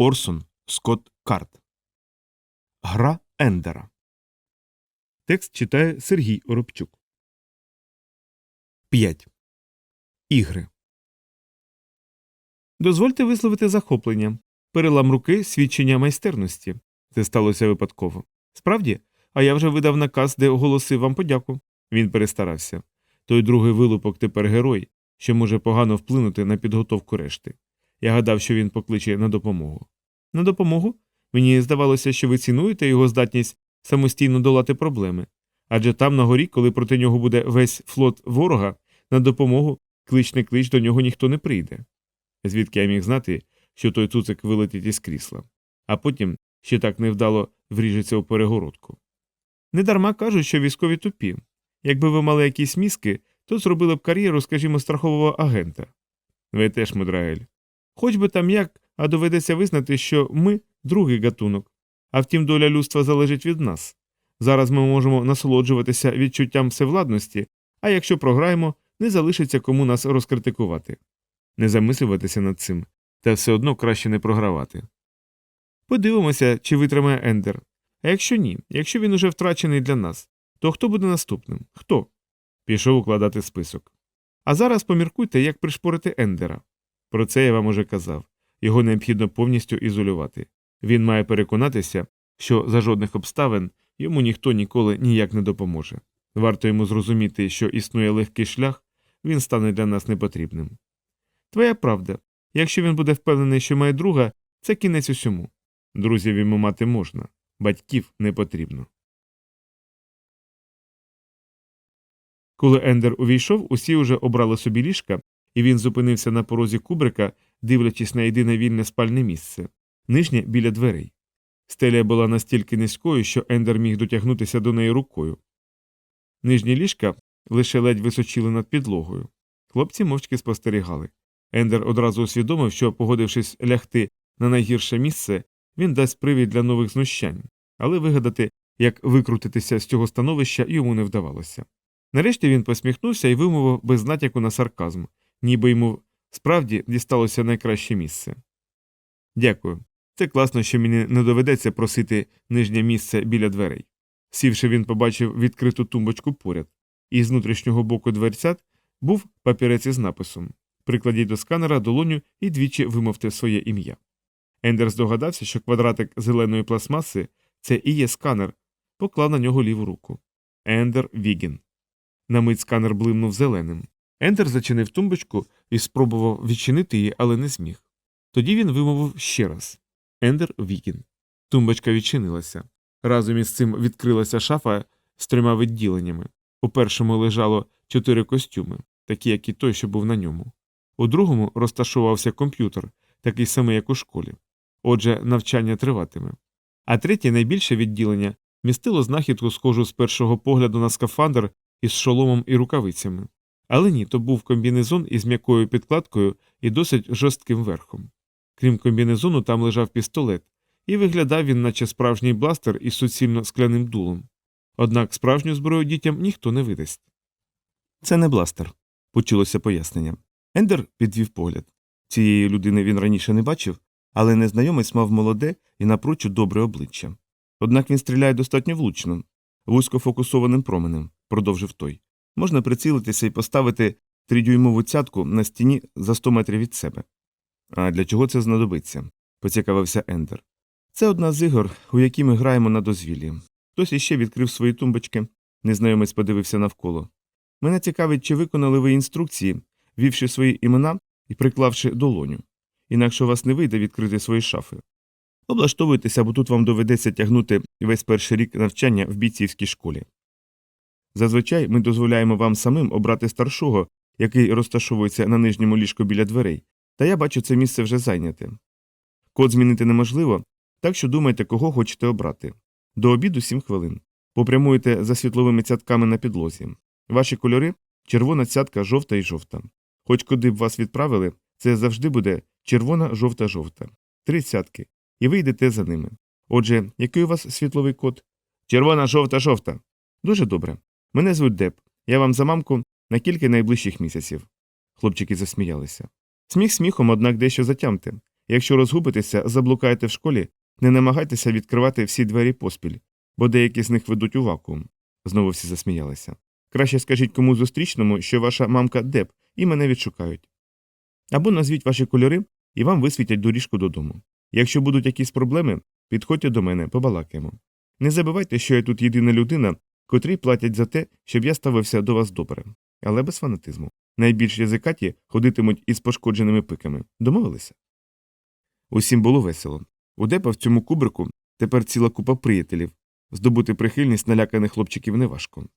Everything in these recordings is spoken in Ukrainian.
Орсон Скотт Карт. Гра Ендера. Текст читає Сергій Оробчук. 5. Ігри. Дозвольте висловити захоплення. Перелам руки свідчення майстерності. Це сталося випадково. Справді, а я вже видав наказ, де оголосив вам подяку. Він перестарався. Той другий вилупок тепер герой, що може погано вплинути на підготовку решти. Я гадав, що він покличе на допомогу. На допомогу? Мені здавалося, що ви цінуєте його здатність самостійно долати проблеми. Адже там на горі, коли проти нього буде весь флот ворога, на допомогу клич не клич до нього ніхто не прийде. Звідки я міг знати, що той цуцик вилетить із крісла, а потім ще так невдало вріжеться у перегородку. Недарма кажуть, що військові тупі. Якби ви мали якісь мізки, то зробили б кар'єру, скажімо, страхового агента. Ви теж, Мудраель. Хоч би там як, а доведеться визнати, що ми другий гатунок. А втім, доля людства залежить від нас. Зараз ми можемо насолоджуватися відчуттям всевладності, а якщо програємо, не залишиться кому нас розкритикувати. Не замислюватися над цим, та все одно краще не програвати. Подивимося, чи витримає Ендер. А якщо ні, якщо він уже втрачений для нас, то хто буде наступним? Хто? Пішов укладати список. А зараз поміркуйте, як пришпорити Ендера. Про це я вам уже казав. Його необхідно повністю ізолювати. Він має переконатися, що за жодних обставин йому ніхто ніколи ніяк не допоможе. Варто йому зрозуміти, що існує легкий шлях, він стане для нас непотрібним. Твоя правда. Якщо він буде впевнений, що має друга, це кінець усьому. Друзів йому мати можна, батьків не потрібно. Коли Ендер увійшов, усі уже обрали собі ліжка, і він зупинився на порозі кубрика, дивлячись на єдине вільне спальне місце нижнє біля дверей. Стеля була настільки низькою, що Ендер міг дотягнутися до неї рукою. Нижні ліжка лише ледь височили над підлогою. Хлопці мовчки спостерігали. Ендер одразу усвідомив, що, погодившись лягти на найгірше місце, він дасть привід для нових знущань, але вигадати, як викрутитися з цього становища, йому не вдавалося. Нарешті він посміхнувся і вимовив без натяку на сарказм, ніби йому справді дісталося найкраще місце. Дякую. Це класно, що мені не доведеться просити нижнє місце біля дверей. Сівши, він побачив відкриту тумбочку поряд, і з внутрішнього боку дверцят був папірець із написом Прикладіть до сканера долоню і двічі вимовте своє ім'я. Ендер здогадався, що квадратик зеленої пластмаси це і є сканер, поклав на нього ліву руку. Ендер Вігін. На мить сканер блимнув зеленим. Ендер зачинив тумбочку і спробував відчинити її, але не зміг. Тоді він вимовив ще раз Ендер Вікін. Тумбочка відчинилася. Разом із цим відкрилася шафа з трьома відділеннями. У першому лежало чотири костюми, такі, як і той, що був на ньому. У другому розташувався комп'ютер, такий самий, як у школі. Отже, навчання триватиме. А третє найбільше відділення містило знахідку, схожу з першого погляду на скафандр із шоломом і рукавицями. Але ні, то був комбінезон із м'якою підкладкою і досить жорстким верхом. Крім комбінезону, там лежав пістолет, і виглядав він, наче справжній бластер із суцільно скляним дулом. Однак справжню зброю дітям ніхто не видасть. Це не бластер, почулося пояснення. Ендер підвів погляд. Цієї людини він раніше не бачив, але незнайомець мав молоде і напрочуд добре обличчя. Однак він стріляє достатньо влучно, вузькофокусованим променем, продовжив той. Можна прицілитися і поставити тридюймову цятку на стіні за 100 метрів від себе. А для чого це знадобиться? поцікавився Ендер. Це одна з ігор, у які ми граємо на дозвіллі. Хтось іще відкрив свої тумбочки, незнайомець подивився навколо. Мене цікавить, чи виконали ви інструкції, вівши свої імена і приклавши долоню. Інакше у вас не вийде відкрити свої шафи. Облаштовуйтеся, бо тут вам доведеться тягнути весь перший рік навчання в бійцівській школі. Зазвичай ми дозволяємо вам самим обрати старшого, який розташовується на нижньому ліжку біля дверей, та я бачу це місце вже зайняте. Код змінити неможливо, так що думайте, кого хочете обрати. До обіду 7 хвилин. Попрямуєте за світловими цятками на підлозі. Ваші кольори червона цятка, жовта і жовта. Хоч куди б вас відправили, це завжди буде червона, жовта, жовта. Три цятки. І ви йдете за ними. Отже, який у вас світловий код? Червона, жовта, жовта. Дуже добре. Мене звуть Деп. Я вам за мамку на кілька найближчих місяців. Хлопчики засміялися. Сміх сміхом, однак дещо затямте. Якщо розгубитеся, заблукаєте в школі, не намагайтеся відкривати всі двері поспіль, бо деякі з них ведуть у вакуум. Знову всі засміялися. Краще скажіть кому зустрічному, що ваша мамка Деп, і мене відшукають. Або назвіть ваші кольори, і вам висвітять доріжку додому. Якщо будуть якісь проблеми, підходьте до мене, побалакаємо. Не забувайте, що я тут єдина людина, котрій платять за те, щоб я ставився до вас добре, але без фанатизму. Найбільш язикаті ходитимуть із пошкодженими пиками. Домовилися? Усім було весело. У Депа в цьому кубрику тепер ціла купа приятелів. Здобути прихильність наляканих хлопчиків неважко.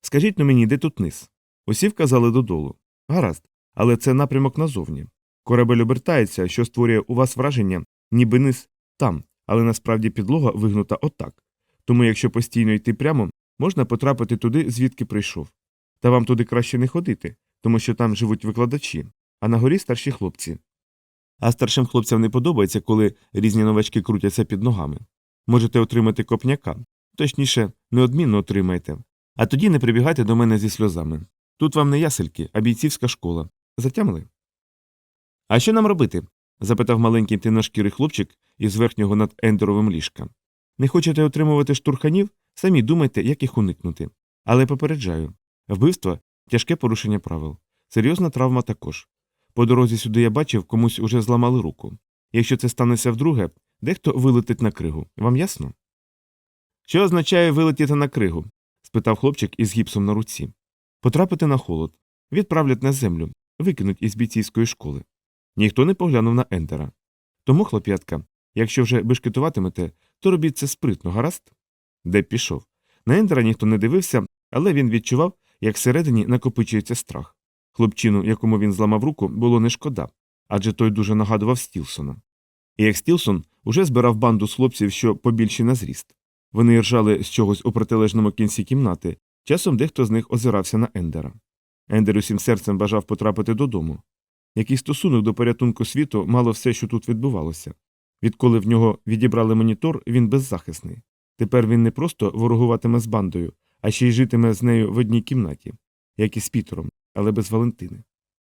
Скажіть но мені, де тут низ? Усі вказали додолу. Гаразд, але це напрямок назовні. Корабель обертається, що створює у вас враження, ніби низ там, але насправді підлога вигнута отак. Тому, якщо постійно йти прямо, можна потрапити туди, звідки прийшов. Та вам туди краще не ходити, тому що там живуть викладачі, а на горі старші хлопці. А старшим хлопцям не подобається, коли різні новачки крутяться під ногами. Можете отримати копняка, точніше, неодмінно отримайте. А тоді не прибігайте до мене зі сльозами. Тут вам не ясельки, а бійцівська школа. Затямили? А що нам робити? запитав маленький темношкірий хлопчик із верхнього над ендеровим ліжка. Не хочете отримувати штурханів? Самі думайте, як їх уникнути. Але попереджаю вбивство тяжке порушення правил. Серйозна травма також. По дорозі сюди я бачив, комусь уже зламали руку. Якщо це станеться вдруге, дехто вилетить на кригу. Вам ясно? Що означає вилетіти на кригу? спитав хлопчик із гіпсом на руці. Потрапити на холод, відправлять на землю, викинуть із бійцівської школи. Ніхто не поглянув на Ендера. Тому, хлоп'ятка, якщо вже бешкетуватимете, то робіть це спритно, гаразд? Деп пішов. На Ендера ніхто не дивився, але він відчував, як всередині накопичується страх. Хлопчину, якому він зламав руку, було не шкода, адже той дуже нагадував Стілсона. І як Стілсон уже збирав банду з хлопців, що побільші на зріст. Вони ржали з чогось у протилежному кінці кімнати, часом дехто з них озирався на Ендера. Ендер усім серцем бажав потрапити додому. Який стосунок до порятунку світу мало все, що тут відбувалося. Відколи в нього відібрали монітор, він беззахисний. Тепер він не просто ворогуватиме з бандою, а ще й житиме з нею в одній кімнаті, як і з Пітером, але без Валентини.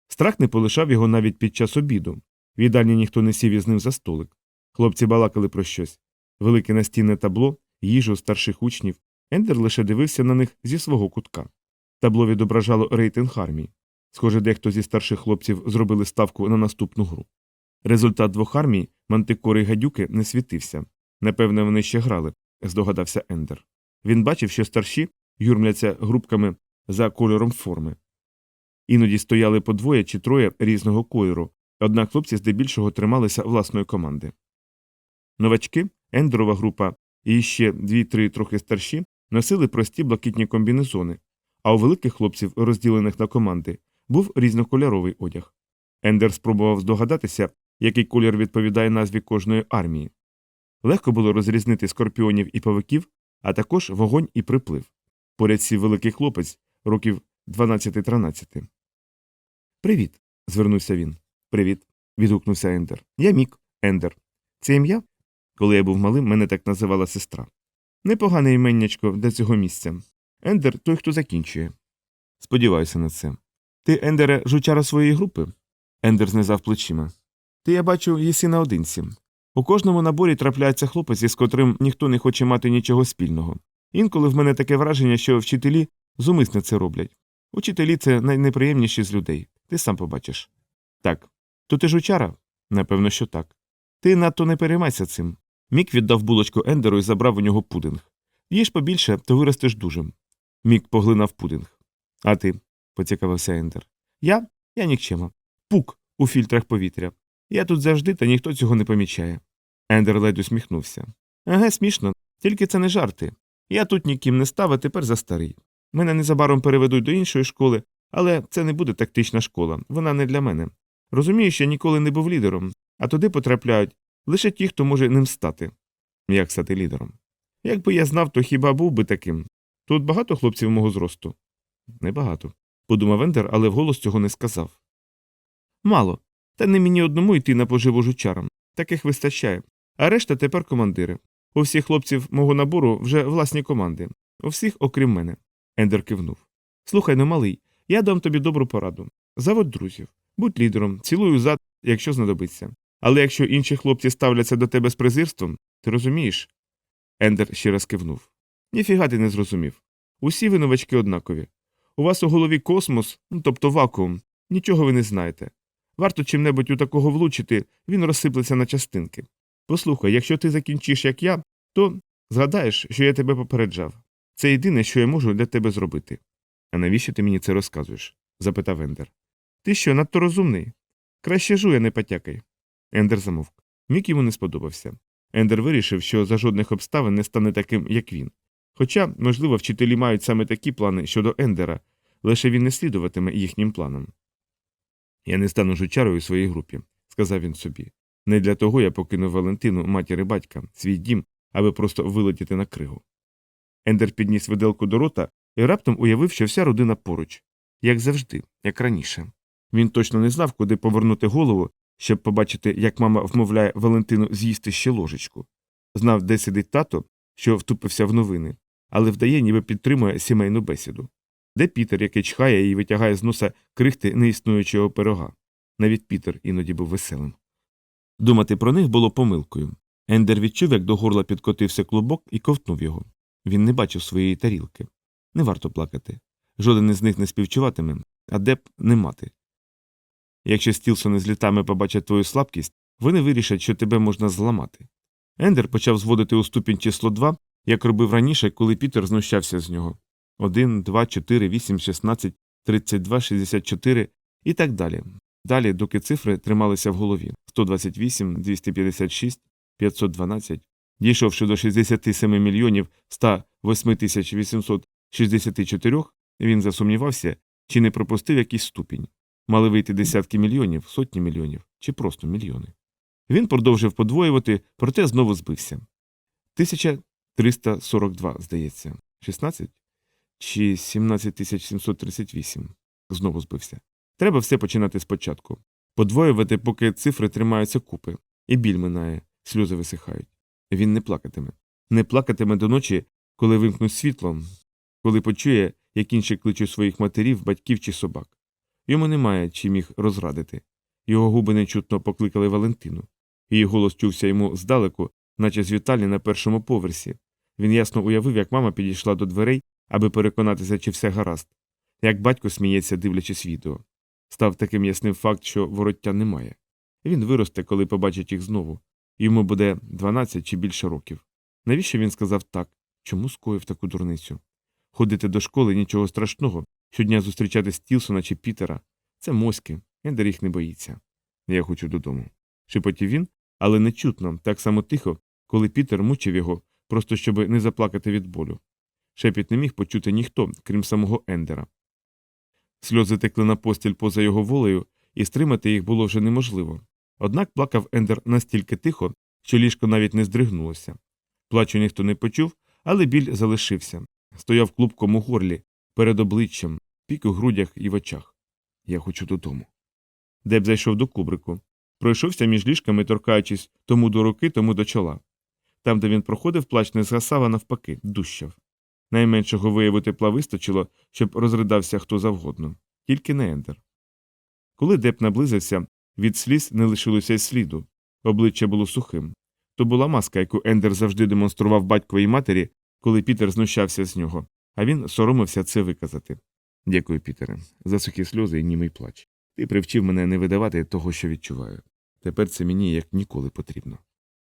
Страх не полишав його навіть під час обіду. В їдальні ніхто не сів із ним за столик. Хлопці балакали про щось велике настінне табло, їжу старших учнів. Ендер лише дивився на них зі свого кутка. Табло відображало рейтинг армії. Схоже, дехто зі старших хлопців зробили ставку на наступну гру. Результат двох армій, мантикори й гадюки, не світився. Напевне, вони ще грали, здогадався Ендер. Він бачив, що старші юрмляться групками за кольором форми. Іноді стояли по двоє чи троє різного кольору, однак хлопці здебільшого трималися власної команди. Новачки, Ендерова група і ще дві-три трохи старші носили прості блакитні комбінезони, а у великих хлопців, розділених на команди, був різнокольоровий одяг. Ендер спробував здогадатися, який колір відповідає назві кожної армії. Легко було розрізнити скорпіонів і павиків, а також вогонь і приплив. Поряд сів великий хлопець років 12-13. Привіт. звернувся він. Привіт. відгукнувся Ендер. Я Мік, Ендер. Це ім'я? Коли я був малим, мене так називала сестра. Непогане іменнячко для цього місця. Ендер той, хто закінчує. Сподіваюся на це. Ти, Ендере, жучара своєї групи? Ендер знизав плечима. Ти, я бачу, їси наодинці. У кожному наборі трапляється хлопець, із котрим ніхто не хоче мати нічого спільного. Інколи в мене таке враження, що вчителі зумисне це роблять. Учителі це найнеприємніші з людей. Ти сам побачиш. Так. То ти жучара? Напевно, що так. Ти надто не переймайся цим. Мік віддав булочку Ендеру і забрав у нього пудинг. Їж побільше, то виростеш дужим. Мік поглинав пудинг. А ти? поцікавився Ендер. Я? Я нікчема. Пук у фільтрах повітря. Я тут завжди, та ніхто цього не помічає. Ендер ледь усміхнувся. Еге, смішно, тільки це не жарти. Я тут ніким не став, а тепер за старий. Мене незабаром переведуть до іншої школи, але це не буде тактична школа, вона не для мене. Розумію, що я ніколи не був лідером, а туди потрапляють лише ті, хто може ним стати. Як стати лідером? Якби я знав, то хіба був би таким. Тут багато хлопців мого зросту? Небагато, подумав Ендер, але вголос цього не сказав. Мало. Та не мені одному йти на поживу жучарам. Таких вистачає. А решта тепер командири. У всіх хлопців мого набору вже власні команди. У всіх, окрім мене. Ендер кивнув. Слухай ну, малий, я дам тобі добру пораду. Заводь друзів. Будь лідером, цілую зад, якщо знадобиться. Але якщо інші хлопці ставляться до тебе з презирством, ти розумієш? Ендер ще раз кивнув. Ніфіга ти не зрозумів. Усі ви новачки однакові. У вас у голові космос, ну тобто вакуум, нічого ви не знаєте. Варто чим-небудь у такого влучити, він розсиплеться на частинки. Послухай, якщо ти закінчиш, як я, то згадаєш, що я тебе попереджав. Це єдине, що я можу для тебе зробити. А навіщо ти мені це розказуєш? запитав Ендер. Ти що, надто розумний? Краще жуй, а не потякай. Ендер замовк. Мік йому не сподобався. Ендер вирішив, що за жодних обставин не стане таким, як він. Хоча, можливо, вчителі мають саме такі плани щодо Ендера, лише він не слідуватиме їхнім планам. Я не стану жучарою у своїй групі, сказав він собі. Не для того я покинув Валентину, матір і батька, свій дім, аби просто вилетіти на кригу. Ендер підніс виделку до рота і раптом уявив, що вся родина поруч, як завжди, як раніше. Він точно не знав, куди повернути голову, щоб побачити, як мама вмовляє Валентину з'їсти ще ложечку. Знав, де сидить тато, що втупився в новини, але вдає, ніби підтримує сімейну бесіду. Де Пітер, який чхає і витягає з носа крихти неіснуючого пирога. Навіть Пітер іноді був веселим. Думати про них було помилкою. Ендер відчув, як до горла підкотився клубок і ковтнув його. Він не бачив своєї тарілки. Не варто плакати. Жоден із них не співчуватиме, а де б не мати. Якщо Стілсони з літами побачать твою слабкість, вони вирішать, що тебе можна зламати. Ендер почав зводити у ступінь число 2, як робив раніше, коли Пітер знущався з нього. 1, 2, 4, 8, 16, 32, 64 і так далі. Далі, доки цифри трималися в голові 128, 256, 512. Дійшовши до 67 мільйонів 108 тисяч 864, він засумнівався, чи не пропустив якийсь ступінь. Мали вийти десятки мільйонів, сотні мільйонів чи просто мільйони. Він продовжив подвоювати, проте знову збився. 1342, здається, 16 чи 17738. Знову збився. Треба все починати спочатку. Подвоювати, поки цифри тримаються купи, і біль минає, сльози висихають. Він не плакатиме. Не плакатиме до ночі, коли вимкнуть світло, коли почує, як інші кличуть своїх матерів, батьків чи собак. Йому немає чим їх розрадити. Його губи нечутно покликали Валентину. Її голос чувся йому здалеку, наче з вітальні на першому поверсі. Він ясно уявив, як мама підійшла до дверей, аби переконатися, чи все гаразд, як батько сміється, дивлячись відео. Став таким ясним факт, що вороття немає. Він виросте, коли побачить їх знову. Йому буде 12 чи більше років. Навіщо він сказав так? Чому скоїв таку дурницю? Ходити до школи нічого страшного, щодня зустрічати Стілсона чи Пітера. Це моськи, Ендер їх не боїться. Я хочу додому. Шепотів він, але не чутно, так само тихо, коли Пітер мучив його, просто щоб не заплакати від болю. Шепіт не міг почути ніхто, крім самого Ендера. Сльози текли на постіль поза його волею, і стримати їх було вже неможливо. Однак плакав Ендер настільки тихо, що ліжко навіть не здригнулося. Плачу ніхто не почув, але біль залишився. Стояв клубком у горлі, перед обличчям, пік у грудях і в очах. Я хочу додому. Деб зайшов до кубрику. Пройшовся між ліжками, торкаючись тому до руки, тому до чола. Там, де він проходив, плач не згасав, а навпаки, дущав. Найменшого вияву тепла вистачило, щоб розридався хто завгодно, тільки не Ендер. Коли Деп наблизився, від сліз не лишилося й сліду, обличчя було сухим. То була маска, яку Ендер завжди демонстрував батьковій матері, коли Пітер знущався з нього, а він соромився це виказати. Дякую, Пітере, за сухі сльози і німий плач. Ти привчив мене не видавати того, що відчуваю. Тепер це мені як ніколи потрібно.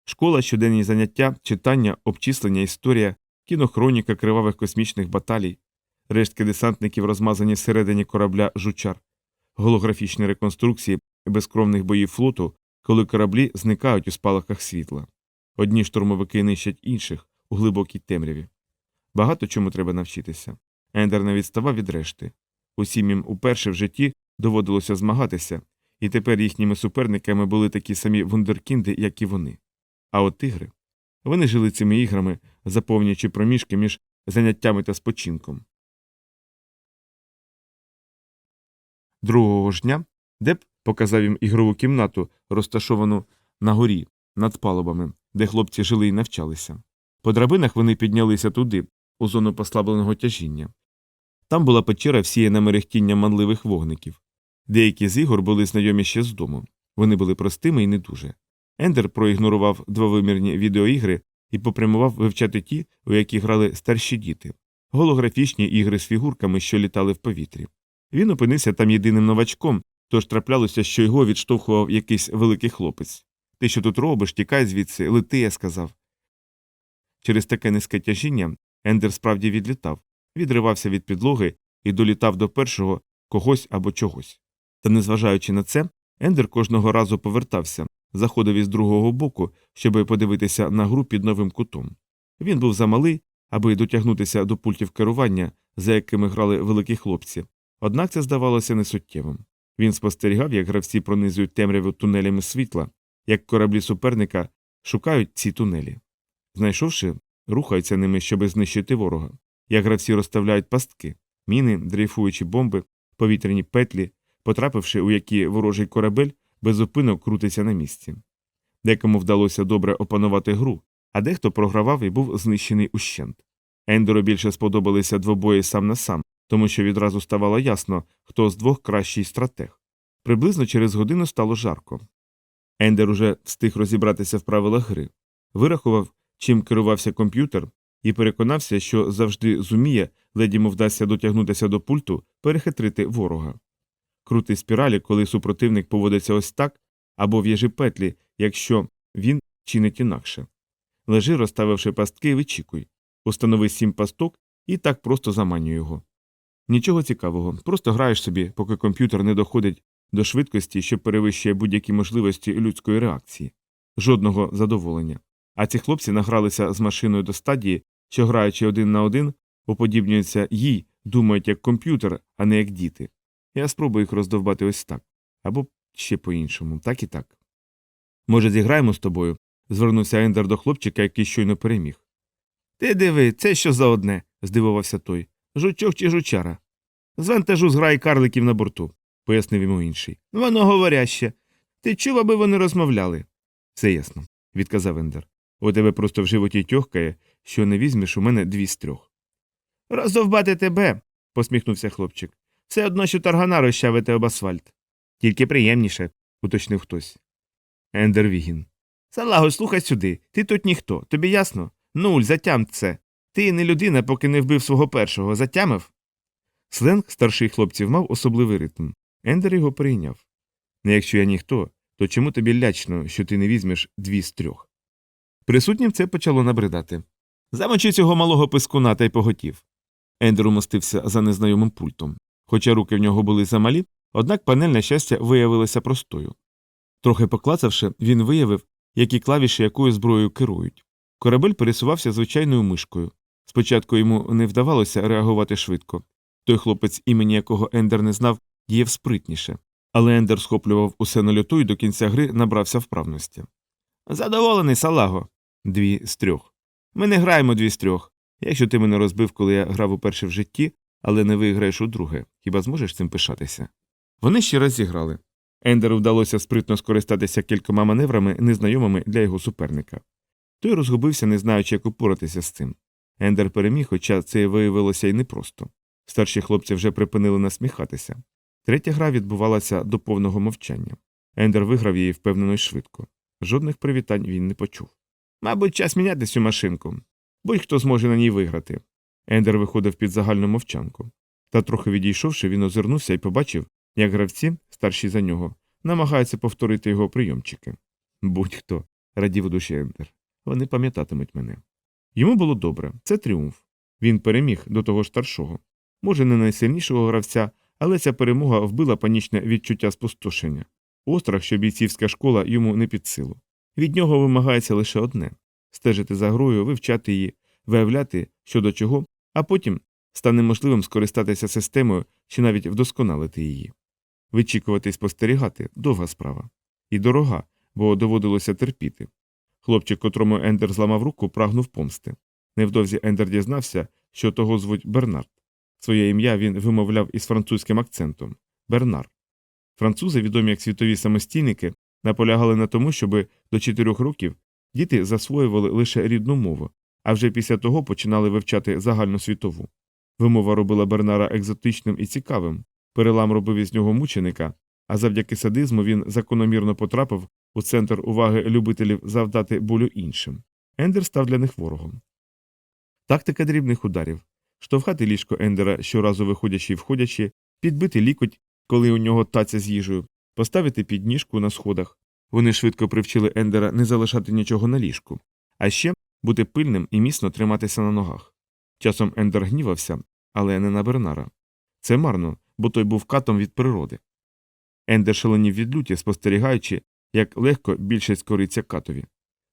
Школа, щоденні заняття, читання, обчислення, історія, кінохроніка кривавих космічних баталій, рештки десантників, розмазані всередині корабля жучар, голографічні реконструкції безкровних боїв флоту, коли кораблі зникають у спалахах світла. Одні штурмовики нищать інших у глибокій темряві. Багато чому треба навчитися. Ендер не відставав від решти. Усім їм уперше в житті доводилося змагатися, і тепер їхніми суперниками були такі самі вундеркінди, як і вони. А от тигри. Вони жили цими іграми, заповнюючи проміжки між заняттями та спочинком. Другого ж дня Деп показав їм ігрову кімнату, розташовану на горі, над палубами, де хлопці жили і навчалися. По драбинах вони піднялися туди, у зону послабленого тяжіння. Там була печера, всіяна мерехтінням манливих вогників. Деякі з ігор були знайомі ще з дому. Вони були простими і не дуже. Ендер проігнорував двовимірні відеоігри і попрямував вивчати ті, у які грали старші діти, голографічні ігри з фігурками, що літали в повітрі. Він опинився там єдиним новачком, тож траплялося, що його відштовхував якийсь великий хлопець. Ти що тут робиш, тікай звідси, лети, я сказав. Через таке низьке тяжіння Ендер справді відлітав, відривався від підлоги і долітав до першого когось або чогось. Та незважаючи на це, Ендер кожного разу повертався, заходив із другого боку, щоби подивитися на гру під новим кутом. Він був замалий, аби дотягнутися до пультів керування, за якими грали великі хлопці, однак це здавалося несуттєвим. Він спостерігав, як гравці пронизують темряву тунелями світла, як кораблі суперника шукають ці тунелі. Знайшовши, рухаються ними, щоби знищити ворога, як гравці розставляють пастки, міни, дрейфуючі бомби, повітряні петлі, потрапивши у які ворожий корабель безупинно крутиться на місці. Декому вдалося добре опанувати гру, а дехто програвав і був знищений ущент. Ендеру більше сподобалися двобої сам на сам, тому що відразу ставало ясно, хто з двох кращий стратег. Приблизно через годину стало жарко. Ендер уже встиг розібратися в правилах гри, вирахував, чим керувався комп'ютер, і переконався, що завжди зуміє, ледь йому вдасться дотягнутися до пульту, перехитрити ворога. Крути спіралі, коли супротивник поводиться ось так, або в'яжи петлі, якщо він чинить інакше. Лежи, розставивши пастки, і вичікуй. Установи сім пасток і так просто заманюй його. Нічого цікавого, просто граєш собі, поки комп'ютер не доходить до швидкості, що перевищує будь-які можливості людської реакції. Жодного задоволення. А ці хлопці награлися з машиною до стадії, що, граючи один на один, уподібнюються їй, думають як комп'ютер, а не як діти. Я спробую їх роздовбати ось так. Або ще по-іншому, так і так. Може, зіграємо з тобою? звернувся Ендер до хлопчика, який щойно переміг. Ти диви, це що за одне? здивувався той. Жучок чи жучара. З вантажу зграй карликів на борту, пояснив йому інший. Воно говоряще. Ти чув, аби вони розмовляли? Все ясно, відказав Ендер. У тебе просто в животі тьохкає, що не візьмеш у мене дві з трьох. Роздовбати тебе, посміхнувся хлопчик. Все одно, що таргана розчавити об асфальт. Тільки приємніше, уточнив хтось. Ендер Вігін. Салаго, слухай сюди. Ти тут ніхто. Тобі ясно? Нуль, затям це. Ти не людина, поки не вбив свого першого. Затямив? Сленг старших хлопців мав особливий ритм. Ендер його прийняв. Не якщо я ніхто, то чому тобі лячно, що ти не візьмеш дві з трьох? Присутнім це почало набридати. Замочи цього малого пискуна та й поготів. Ендер умостився за незнайомим пультом. Хоча руки в нього були замалі, однак панель, на щастя, виявилася простою. Трохи поклацавши, він виявив, які клавіші якою зброєю керують. Корабель пересувався звичайною мишкою. Спочатку йому не вдавалося реагувати швидко. Той хлопець, імені якого Ендер не знав, діяв спритніше, але Ендер схоплював усе на льоту і до кінця гри набрався вправності. Задоволений, салаго. Дві з трьох. Ми не граємо дві з трьох. Якщо ти мене розбив, коли я грав уперше в житті, але не виграєш у друге, хіба зможеш цим пишатися? Вони ще раз зіграли. Ендеру вдалося спритно скористатися кількома маневрами, незнайомими для його суперника. Той розгубився, не знаючи, як упоратися з цим. Ендер переміг, хоча це виявилося й непросто. Старші хлопці вже припинили насміхатися. Третя гра відбувалася до повного мовчання. Ендер виграв її впевнено й швидко. Жодних привітань він не почув. Мабуть, час міняти цю машинку. Будь-хто зможе на ній виграти. Ендер виходив під загальну мовчанку. Та трохи відійшовши, він озирнувся і побачив, як гравці, старші за нього, намагаються повторити його прийомчики. Будь-хто, радів у душі Ендер. Вони пам'ятатимуть мене. Йому було добре, це тріумф. Він переміг до того ж старшого. Може, не найсильнішого гравця, але ця перемога вбила панічне відчуття спустошення. Острах, що бійцівська школа йому не під силу. Від нього вимагається лише одне стежити за грою, вивчати її, виявляти, що до чого, а потім стане можливим скористатися системою чи навіть вдосконалити її. Вичікувати і спостерігати довга справа. І дорога, бо доводилося терпіти. Хлопчик, котрому Ендер зламав руку, прагнув помсти. Невдовзі Ендер дізнався, що того звуть Бернард. Своє ім'я він вимовляв із французьким акцентом Бернар. Французи, відомі як світові самостійники, наполягали на тому, щоб до чотирьох років діти засвоювали лише рідну мову, а вже після того починали вивчати загальну світову. Вимова робила Бернара екзотичним і цікавим, перелам робив із нього мученика, а завдяки садизму він закономірно потрапив у центр уваги любителів завдати болю іншим. Ендер став для них ворогом. Тактика дрібних ударів штовхати ліжко Ендера, щоразу виходячи і входячи, підбити лікоть, коли у нього таця з їжею, поставити підніжку на сходах. Вони швидко привчили Ендера не залишати нічого на ліжку, а ще бути пильним і міцно триматися на ногах. Часом Ендер гнівався, але не на Бернара. Це марно, бо той був катом від природи. Ендер шаленів від люті, спостерігаючи, як легко більшість кориться катові.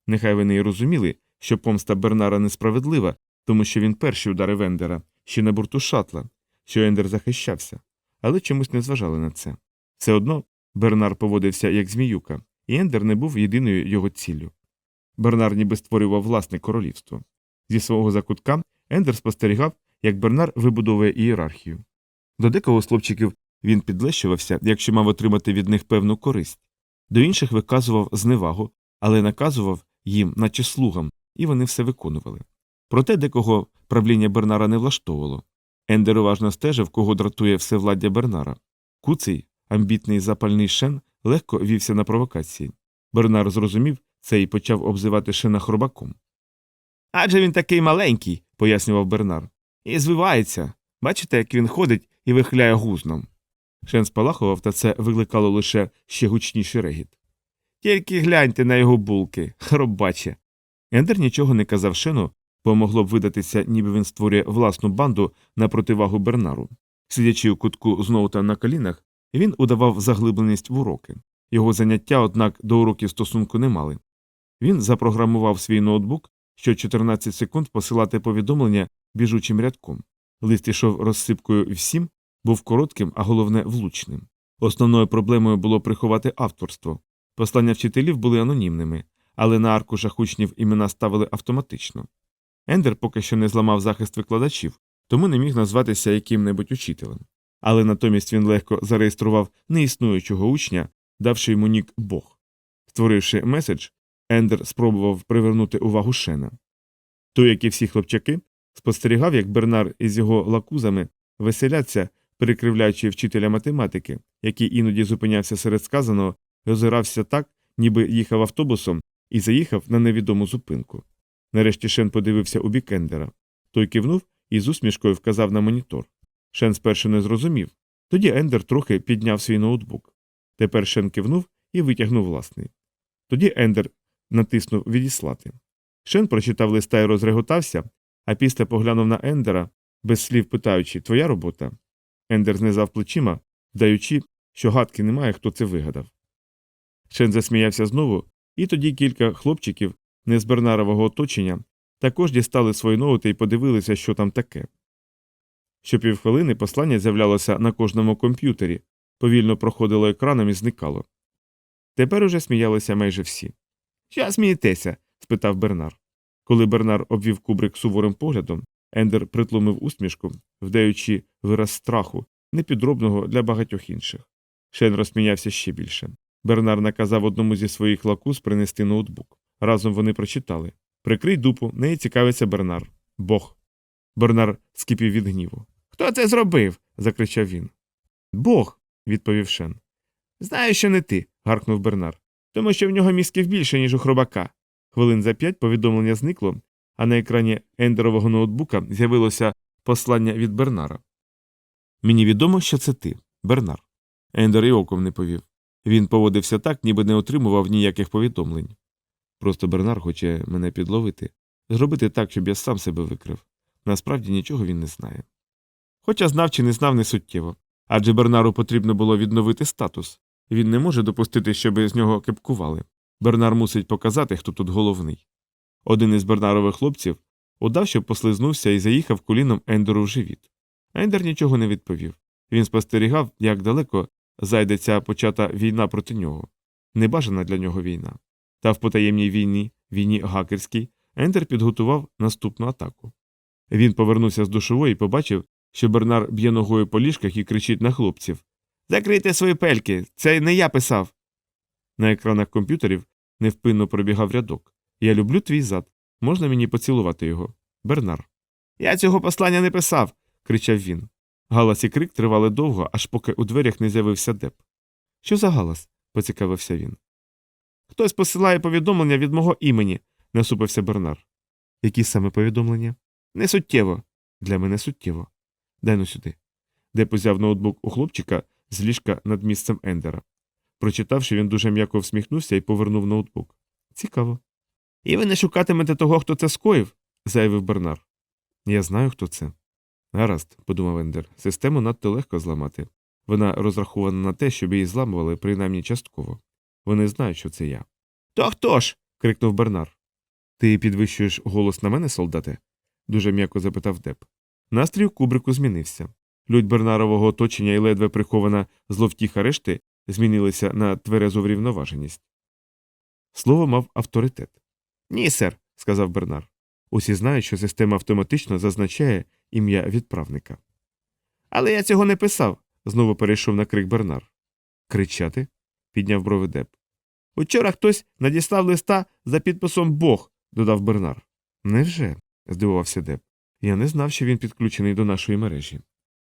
Нехай вони й розуміли, що помста Бернара несправедлива, тому що він перший ударив Ендера, ще на борту шатла, що Ендер захищався, але чомусь не зважали на це. Все одно Бернар поводився як зміюка, і Ендер не був єдиною його ціллю. Бернар ніби створював власне королівство. Зі свого закутка Ендер спостерігав, як Бернар вибудовує ієрархію. До декого з хлопчиків він підлещувався, якщо мав отримати від них певну користь, до інших виказував зневагу, але наказував їм, наче слугам, і вони все виконували. Проте декого правління Бернара не влаштовувало. Ендер уважно стежив, кого дратує всевладдя Бернара. Куций, амбітний запальний шен легко вівся на провокації. Бернар зрозумів це і почав обзивати шена хробаком. Адже він такий маленький, пояснював Бернар, і звивається. Бачите, як він ходить і вихляє гузном. Шен спалахував, та це викликало лише ще гучніший регіт. Тільки гляньте на його булки, хробаче. Ендер нічого не казав Шену, бо могло б видатися, ніби він створює власну банду на противагу Бернару. Сидячи у кутку знову та на колінах, він удавав заглибленість в уроки. Його заняття, однак, до уроків стосунку не мали. Він запрограмував свій ноутбук, що 14 секунд посилати повідомлення біжучим рядком. Лист ішов розсипкою всім, був коротким, а головне влучним. Основною проблемою було приховати авторство. Послання вчителів були анонімними, але на аркушах учнів імена ставили автоматично. Ендер поки що не зламав захист викладачів, тому не міг назватися яким-небудь учителем. Але натомість він легко зареєстрував неіснуючого учня, давши йому нік Бог. Створивши меседж, Ендер спробував привернути увагу Шена. Той, як і всі хлопчаки, спостерігав, як Бернар із його лакузами веселяться, перекривляючи вчителя математики, який іноді зупинявся серед сказаного і озирався так, ніби їхав автобусом і заїхав на невідому зупинку. Нарешті Шен подивився у бік Ендера. Той кивнув і з усмішкою вказав на монітор. Шен спершу не зрозумів. Тоді Ендер трохи підняв свій ноутбук. Тепер Шен кивнув і витягнув власний. Тоді Ендер натиснув відіслати. Шен прочитав листа і розреготався, а після поглянув на Ендера, без слів питаючи Твоя робота. Ендер знизав плечима, даючи, що гадки немає, хто це вигадав. Шен засміявся знову, і тоді кілька хлопчиків не з Бернарового оточення також дістали свої ноути і подивилися, що там таке. Щопівхвилини послання з'являлося на кожному комп'ютері, повільно проходило екраном і зникало. Тепер уже сміялися майже всі. Що смієтеся? спитав Бернар. Коли Бернар обвів кубрик суворим поглядом, Ендер притлумив усмішку, вдаючи вираз страху, непідробного для багатьох інших. Шен розсміявся ще більше. Бернар наказав одному зі своїх лакуз принести ноутбук. Разом вони прочитали Прикрий дупу, неї цікавиться Бернар. Бог. Бернар скипів від гніву. Хто це зробив? закричав він. Бог, відповів Шен. Знаю, що не ти. гаркнув Бернар. Тому що в нього мізків більше, ніж у хробака. Хвилин за п'ять повідомлення зникло, а на екрані ендерового ноутбука з'явилося послання від Бернара. Мені відомо, що це ти, Бернар. Ендер і оком не повів. Він поводився так, ніби не отримував ніяких повідомлень. Просто Бернар хоче мене підловити, зробити так, щоб я сам себе викрив. Насправді нічого він не знає. Хоча знав чи не знав не суттєво. Адже Бернару потрібно було відновити статус. Він не може допустити, щоб з нього кепкували. Бернар мусить показати, хто тут головний. Один із Бернарових хлопців удав, що послизнувся і заїхав коліном Ендеру в живіт. Ендер нічого не відповів. Він спостерігав, як далеко зайде ця почата війна проти нього. Небажана для нього війна. Та в потаємній війні, війні гакерській, Ендер підготував наступну атаку. Він повернувся з душової і побачив, що Бернар б'є ногою по ліжках і кричить на хлопців Закрийте свої пельки, це не я писав. На екранах комп'ютерів невпинно пробігав рядок. Я люблю твій зад. Можна мені поцілувати його? Бернар. Я цього послання не писав. кричав він. Галас і крик тривали довго, аж поки у дверях не з'явився деп. Що за галас? поцікавився він. Хтось посилає повідомлення від мого імені, насупився Бернар. Які саме повідомлення? Не суттєво. Для мене суттєво. Дай ну сюди. Деп узяв ноутбук у хлопчика з ліжка над місцем Ендера. Прочитавши, він дуже м'яко всміхнувся і повернув ноутбук. Цікаво. І ви не шукатимете того, хто це скоїв, заявив Бернар. Я знаю, хто це. Гаразд, подумав Ендер, систему надто легко зламати. Вона розрахована на те, щоб її зламували принаймні частково. Вони знають, що це я. То хто ж? крикнув Бернар. Ти підвищуєш голос на мене, солдате? дуже м'яко запитав Деп. Настрій у кубрику змінився. Людь Бернарового оточення і ледве прихована зловтіха решти змінилися на тверезу врівноваженість. Слово мав авторитет. Ні, сер, сказав Бернар. Усі знають, що система автоматично зазначає ім'я відправника. Але я цього не писав, знову перейшов на крик Бернар. Кричати? підняв брови Деп. Учора хтось надіслав листа за підписом Бог, додав Бернар. Невже? здивувався Деп. Я не знав, що він підключений до нашої мережі.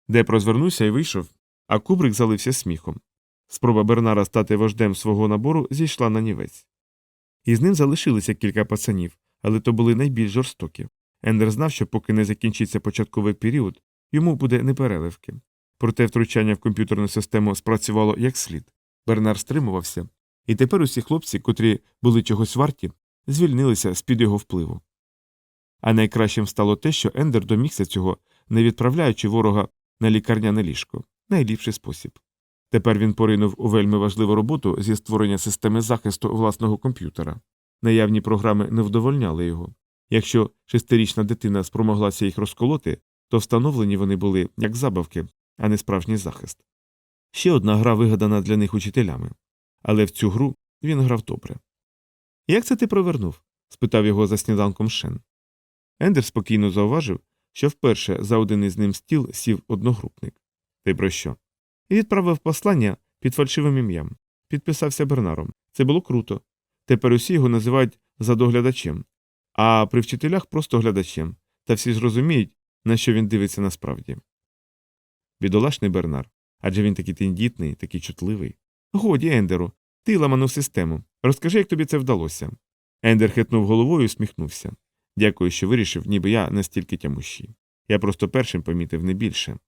Деп розвернувся і вийшов, а кубрик залився сміхом. Спроба Бернара стати вождем свого набору зійшла на нівець. Із ним залишилися кілька пацанів, але то були найбільш жорстокі. Ендер знав, що поки не закінчиться початковий період, йому буде непереливки. Проте втручання в комп'ютерну систему спрацювало як слід. Бернар стримувався, і тепер усі хлопці, котрі були чогось варті, звільнилися з під його впливу. А найкращим стало те, що Ендер домігся цього, не відправляючи ворога на лікарняне ліжко найліпший спосіб. Тепер він поринув у вельми важливу роботу зі створення системи захисту власного комп'ютера. Наявні програми не вдовольняли його. Якщо шестирічна дитина спромоглася їх розколоти, то встановлені вони були як забавки, а не справжній захист. Ще одна гра вигадана для них учителями. Але в цю гру він грав добре. Як це ти провернув? спитав його за сніданком Шен. Ендер спокійно зауважив, що вперше за один із ним стіл сів одногрупник. Ти про що? І відправив послання під фальшивим ім'ям. Підписався Бернаром. Це було круто. Тепер усі його називають задоглядачем, а при вчителях просто глядачем, та всі зрозуміють, на що він дивиться насправді. Бідолашний Бернар. Адже він такий тендітний, такий чутливий. Годі, Ендеру, ти ламанув систему. Розкажи, як тобі це вдалося. Ендер хитнув головою і усміхнувся. Дякую, що вирішив, ніби я настільки тямущий. Я просто першим помітив не більше.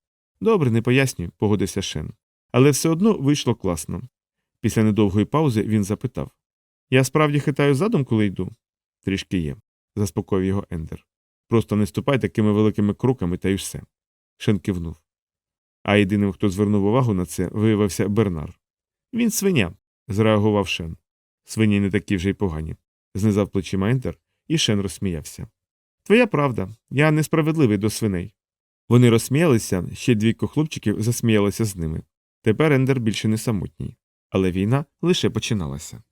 Добре, не пояснюю, погодився Шен. Але все одно вийшло класно. Після недовгої паузи він запитав Я справді хитаю задом, коли йду? Трішки є, заспокоїв його Ендер. Просто не ступай такими великими кроками та й все. Шен кивнув. А єдиним, хто звернув увагу на це, виявився Бернар. Він свиня, зреагував Шен. Свині не такі вже й погані. Знизав плечима Ендер, і Шен розсміявся. Твоя правда, я несправедливий до свиней. Вони розсміялися, ще двійко хлопчиків засміялися з ними. Тепер Ендер більше не самотній. Але війна лише починалася.